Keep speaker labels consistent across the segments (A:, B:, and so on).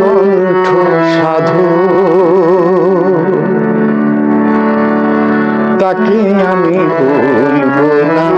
A: কণ্ঠ সাধু তাকে আমি বলব না।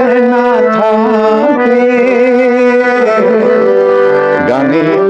A: कहना था। कि